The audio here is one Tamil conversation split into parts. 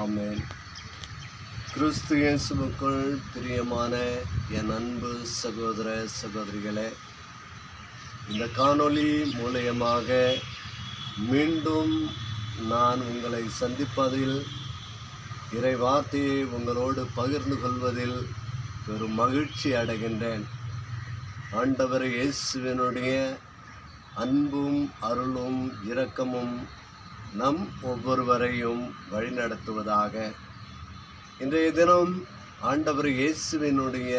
ஆமேன். கிறிஸ்து இயேசுவுக்குள் பிரியமான என் அன்பு சகோதர சகோதரிகளே இந்த காணொளி மூலயமாக மீண்டும் நான் உங்களை சந்திப்பதில் இறை வார்த்தையை உங்களோடு பகிர்ந்து கொள்வதில் பெரும் மகிழ்ச்சி அடைகின்றேன். ஆண்டவர் இயேசுவினுடைய அன்பும் அருளும் இரக்கமும் நம் ஒவ்வொருவரையும் வழிநடத்துவதாக. இன்றைய தினம் ஆண்டவர் இயேசுவினுடைய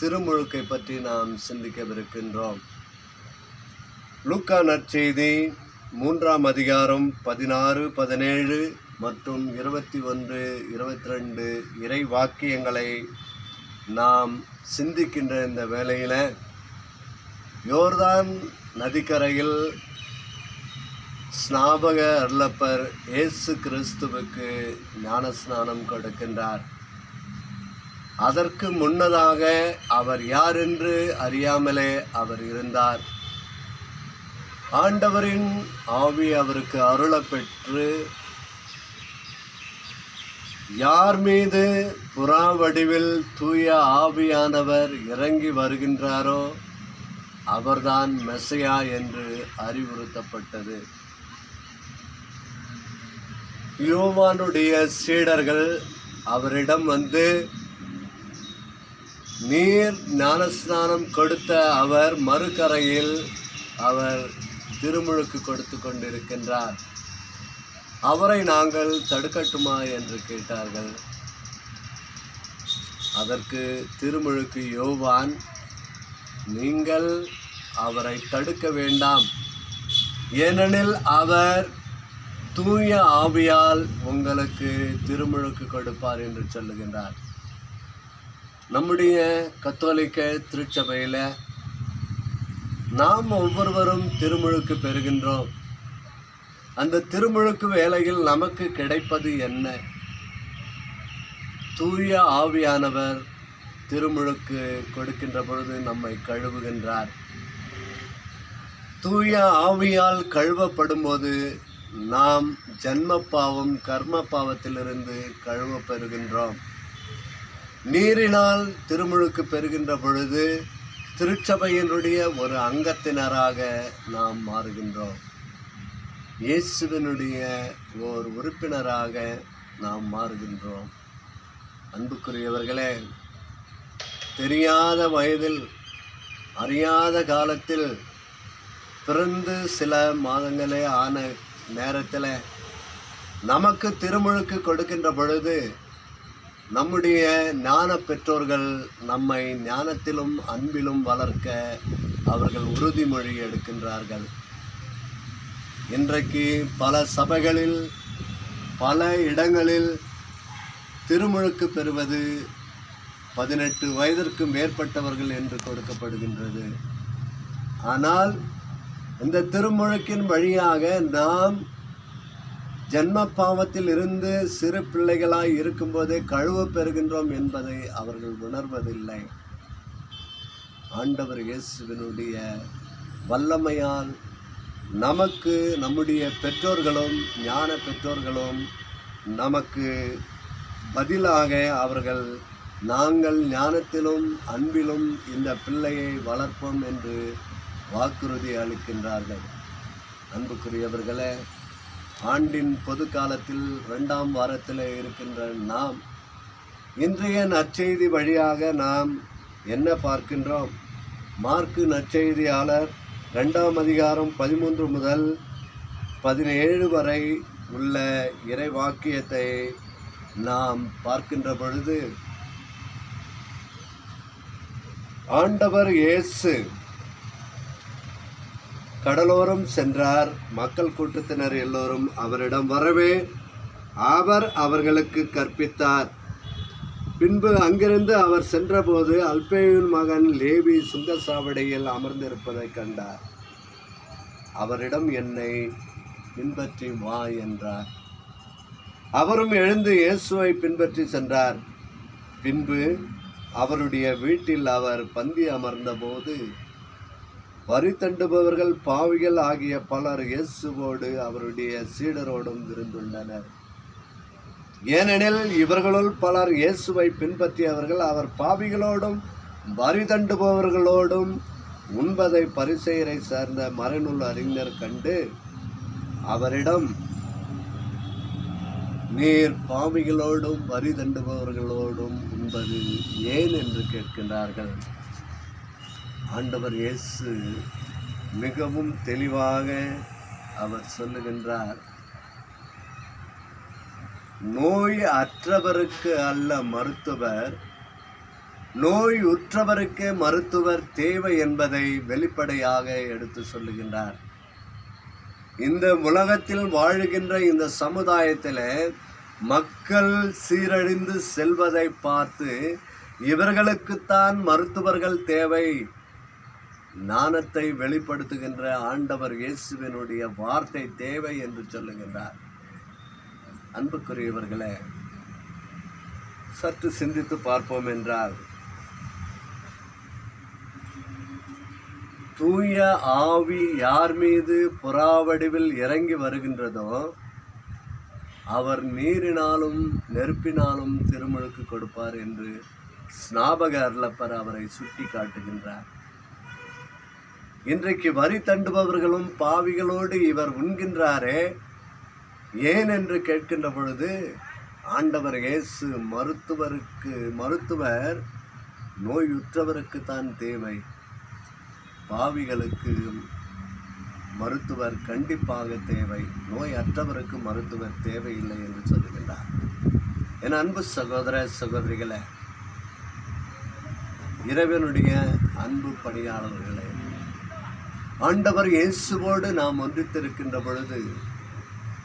திருமுழுக்கை பற்றி நாம் சிந்திக்கவிருக்கின்றோம். லூக்கா நற்செய்தி மூன்றாம் அதிகாரம் பதினாறு பதினேழு மற்றும் இருபத்தி ஒன்று இருபத்தி ரெண்டு இறை வாக்கியங்களை நாம் சிந்திக்கின்ற இந்த வேளையில் யோர்தான் நதிக்கரையில் ஸ்நாபக அருளப்பர் இயேசு கிறிஸ்துவுக்கு ஞானஸ்நானம் கொடுக்கின்றார். அதற்கு முன்னதாக அவர் யார் என்று அறியாமலே அவர் இருந்தார். ஆண்டவரின் ஆவி அவருக்கு அருளப்பெற்று யார் மீது புறா வடிவில் தூய ஆவியானவர் இறங்கி வருகின்றாரோ அவர்தான் மெசையா என்று அறிவுறுத்தப்பட்டது. யோவானுடைய சீடர்கள் அவரிடம் வந்து நீர் ஞானஸ்நானம் கொடுத்த அவர் மறுகரையில் அவர் திருமுழுக்கு கொடுத்து கொண்டிருக்கின்றார். அவரை நாங்கள் தடுக்கட்டுமா? என்று கேட்டார்கள். அதற்கு திருமுழுக்கு யோவான் நீங்கள் அவரை தடுக்க வேண்டாம். ஏனெனில் அவர் தூய ஆவியால் உங்களுக்கு திருமுழுக்கு கொடுப்பார் என்று சொல்லுகின்றார். நம்முடைய கத்தோலிக்க திருச்சபையில் நாம் ஒவ்வொருவரும் திருமுழுக்கு பெறுகின்றோம். அந்த திருமுழுக்கு வேலையில் நமக்கு கிடைப்பது என்ன? தூய ஆவியானவர் திருமுழுக்கு கொடுக்கின்ற பொழுது நம்மை கழுவுகின்றார். தூய ஆவியால் கழுவப்படும் போது நாம் ஜன்ம பாவம் கர்ம பாவத்திலிருந்து கழுவ பெறுகின்றோம். நீரினால் திருமுழுக்கு பெறுகின்ற பொழுது திருச்சபையினுடைய ஒரு அங்கத்தினராக நாம் மாறுகின்றோம். இயேசுவினுடைய ஓர் உறுப்பினராக நாம் மாறுகின்றோம். அன்புக்குரியவர்களே தெரியாத வயதில் அறியாத காலத்தில் பிறந்து சில மாதங்களே ஆன நேரத்தில் நமக்கு திருமுழுக்கு கொடுக்கின்ற பொழுது நம்முடைய ஞான பெற்றோர்கள் நம்மை ஞானத்திலும் அன்பிலும் வளர்க்க அவர்கள் உறுதிமொழி எடுக்கின்றார்கள். இன்றைக்கு பல சபைகளில் பல இடங்களில் திருமுழுக்கு பெறுவது பதினெட்டு வயதிற்கு மேற்பட்டவர்கள் என்று கொடுக்கப்படுகின்றது. ஆனால் இந்த திருமுழுக்கின் வழியாக நாம் ஜென்ம பாவத்தில் இருந்து சிறு பிள்ளைகளாய் இருக்கும்போதே கழுவு பெறுகின்றோம் என்பதை அவர்கள் உணர்வதில்லை. ஆண்டவர் இயேசுவினுடைய வல்லமையால் நமக்கு நம்முடைய பெற்றோர்களும் ஞான பெற்றோர்களும் நமக்கு பதிலாக அவர்கள் நாங்கள் ஞானத்திலும் அன்பிலும் இந்த பிள்ளையை வளர்ப்போம் என்று வாக்குறுதி அளிக்கின்றார்கள். அன்புக்குரியவர்களே ஆண்டின் பொது காலத்தில் ரெண்டாம் வாரத்தில் இருக்கின்ற நாம் இன்றைய நற்செய்தி வழியாக நாம் என்ன பார்க்கின்றோம்? மார்க்கு நற்செய்தியாளர் ரெண்டாம் அதிகாரம் பதிமூன்று முதல் பதினேழு வரை உள்ள இறை வாக்கியத்தை நாம் பார்க்கின்ற பொழுது ஆண்டவர் இயேசு கடலோரம் சென்றார். மக்கள் கூட்டத்தினர் எல்லோரும் அவரிடம் வரவே அவர் அவர்களுக்கு கற்பித்தார். பின்பு அங்கிருந்து அவர் சென்றபோது அல்பேயின் மகன் லேவி சுங்கசாவடியில் அமர்ந்திருப்பதைக் கண்டார். அவரிடம் என்னை பின்பற்றி வா என்றார். அவரும் எழுந்து இயேசுவை பின்பற்றி சென்றார். பின்பு அவருடைய வீட்டில் அவர் பந்தி அமர்ந்தபோது வரி தண்டுபவர்கள் பாவிகள் ஆகிய பலர் இயேசுவோடு அவருடைய சீடரோடும் இருந்துள்ளனர். ஏனெனில் இவர்களுள் பலர் இயேசுவை பின்பற்றியவர்கள் அவர் பாவிகளோடும் வரி தண்டுபவர்களோடும் உண்பதை பரிசெயரை சார்ந்த மறைநூல் அறிஞர் கண்டு அவரிடம் நீர் பாவிகளோடும் வரி தண்டுபவர்களோடும் உண்பது ஏன்? என்று கேட்கின்றார்கள். ஆண்டவர் இயேசு மிகவும் தெளிவாக அவர் சொல்லுகின்றார் நோய் அற்றவருக்கு அல்ல மருத்துவர். நோய் உற்றவருக்கு மருத்துவர் தேவை என்பதை வெளிப்படையாக எடுத்து சொல்லுகின்றார். இந்த உலகத்தில் வாழுகின்ற இந்த சமுதாயத்தில் மக்கள் சீரழிந்து செல்வதை பார்த்து இவர்களுக்குத்தான் மருத்துவர்கள் தேவை. ஞானத்தை வெளிப்படுத்துகின்ற ஆண்டவர் இயேசுவினுடைய வார்த்தை தேவை என்று சொல்லுகின்றார். அன்புக்குரியவர்களே சற்று சிந்தித்து பார்ப்போம் என்றால் தூய ஆவி யார் மீது புறாவடிவில் இறங்கி வருகின்றதோ அவர் நீரினாலும் நெருப்பினாலும் திருமுழுக்கு கொடுப்பார் என்று ஸ்நாபக அருளப்பர் அவரை சுட்டி காட்டுகின்றார் இன்றைக்கு வரி தண்டுபவர்களும் பாவிகளோடு இவர் உண்கின்றாரே. ஏன் என்று கேட்கின்ற பொழுது ஆண்டவர் இயேசு மருத்துவருக்கு மருத்துவர் நோயுற்றவருக்கு தான் தேவை. பாவிகளுக்கு மருத்துவர் கண்டிப்பாக தேவை. நோய் அற்றவருக்கு மருத்துவர் தேவையில்லை என்று சொல்லுகின்றார். என் அன்பு சகோதர சகோதரிகளே இறைவனுடைய அன்பு பணியாளர்களே ஆண்டவர் இயேசுவோடு நாம் ஒன்றித்திருக்கின்ற பொழுது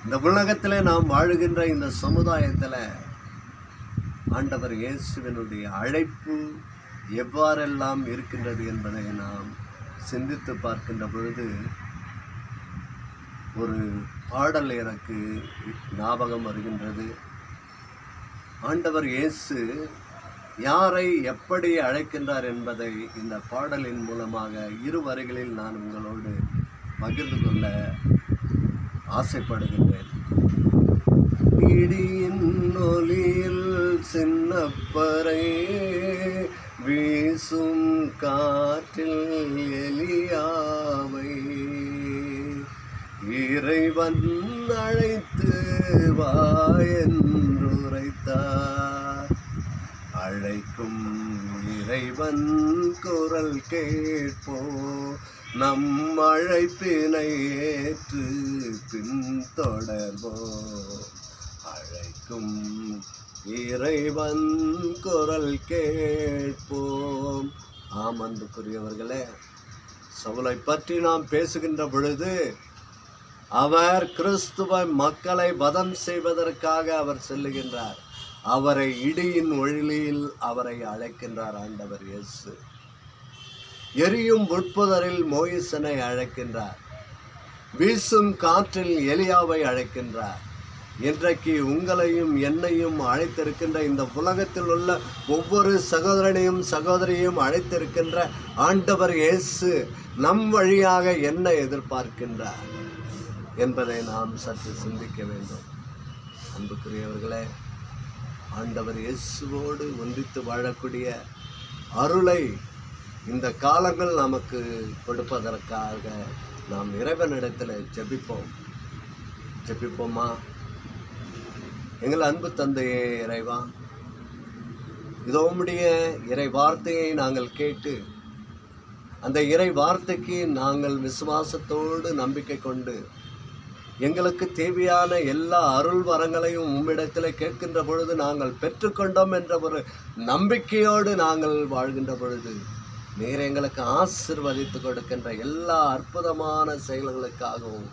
இந்த உலகத்தில் நாம் வாழுகின்ற இந்த சமுதாயத்தில் ஆண்டவர் இயேசுவினுடைய அழைப்பு எவ்வாறெல்லாம் இருக்கின்றது என்பதை நாம் சிந்தித்து பார்க்கின்ற பொழுது ஒரு பாடல் எனக்கு ஞாபகம் வருகின்றது. ஆண்டவர் இயேசு யாரை எப்படி அழைக்கின்றார் என்பதை இந்த பாடலின் மூலமாக இரு வரிகளில் நான் உங்களோடு பகிர்ந்து கொள்ள ஆசைப்படுகின்றேன். இடியின் ஒலியில் சின்னப்பறை வீசும் காற்றில் எலியாவை. இறைவன் அழைத்து கேட்கும் இறைவன் குரல் கேட்போ. நம் அழைப்பினை ஏற்று பின்தொடர்வோ அழைக்கும் இறைவன் குரல் கேட்போம். ஆம் அன்புக்குரியவர்களே சவுலை பற்றி நாம் பேசுகின்ற பொழுது அவர் கிறிஸ்துவ மக்களை வதம் செய்வதற்காக அவர் செல்லுகின்றார். அவரை இடியின் ஒளியில் அவரை அழைக்கின்றார் ஆண்டவர் இயேசு. எரியும் உட்புதரில் மோயிசனை அழைக்கின்றார். வீசும் காற்றில் எலியாவை அழைக்கின்றார். இன்றைக்கு உங்களையும் என்னையும் அழைத்திருக்கின்ற இந்த உலகத்தில் உள்ள ஒவ்வொரு சகோதரனையும் சகோதரியையும் அழைத்திருக்கின்ற ஆண்டவர் இயேசு நம் வழியாக என்ன எதிர்பார்க்கின்றார் என்பதை நாம் சற்று சிந்திக்க வேண்டும். அன்புக்குரியவர்களே ஆண்டவர் இயேசுவோடு ஒன்றித்து வாழக்கூடிய அருளை இந்த காலங்கள் நமக்கு கொடுப்பதற்காக நாம் இறைவனிடத்தில் ஜெபிப்போம். ஜபிப்போமா? எங்கள் அன்பு தந்தையே இறைவா இதோ உடைய இறை வார்த்தையை நாங்கள் கேட்டு அந்த இறை வார்த்தைக்கு நாங்கள் விசுவாசத்தோடு நம்பிக்கை கொண்டு எங்களுக்கு தேவையான எல்லா அருள் வரங்களையும் உம்மிடத்தில் கேட்கின்ற பொழுது நாங்கள் பெற்றுக்கொண்டோம் என்ற ஒரு நம்பிக்கையோடு நாங்கள் வாழ்கின்ற பொழுது நீர் எங்களுக்கு ஆசிர்வதித்து கொடுக்கின்ற எல்லா அற்புதமான செயல்களுக்காகவும்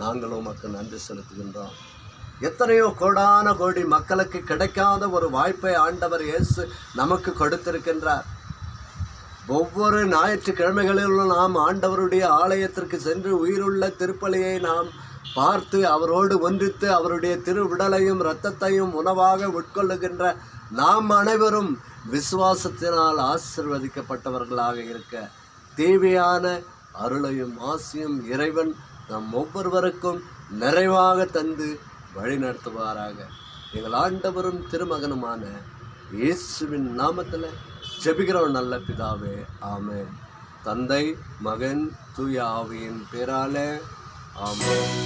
நாங்கள் உமக்கு நன்றி செலுத்துகின்றோம். எத்தனையோ கோடான கோடி மக்களுக்கு கிடைக்காத ஒரு வாய்ப்பை ஆண்டவர் இயேசு நமக்கு கொடுத்திருக்கின்றார். ஒவ்வொரு ஞாயிற்றுக்கிழமைகளிலும் நாம் ஆண்டவருடைய ஆலயத்திற்கு சென்று உயிருள்ள திருப்பலியை நாம் பார்த்து அவரோடு ஒன்றித்து அவருடைய திருவிடலையும் இரத்தத்தையும் உணவாக உட்கொள்ளுகின்ற நாம் அனைவரும் விசுவாசத்தினால் ஆசிர்வதிக்கப்பட்டவர்களாக இருக்க தேவையான அருளையும் ஆசியும் இறைவன் நம் ஒவ்வொருவருக்கும் நிறைவாக தந்து வழிநடத்துவாராக. எங்கள் ஆண்டவரும் திருமகனுமான இயேசுவின் நாமத்தில் ஜெபிக்கிறோம் நல்ல பிதாவே. ஆமே தந்தை மகன் தூய ஆவியின் பேராலே. Um.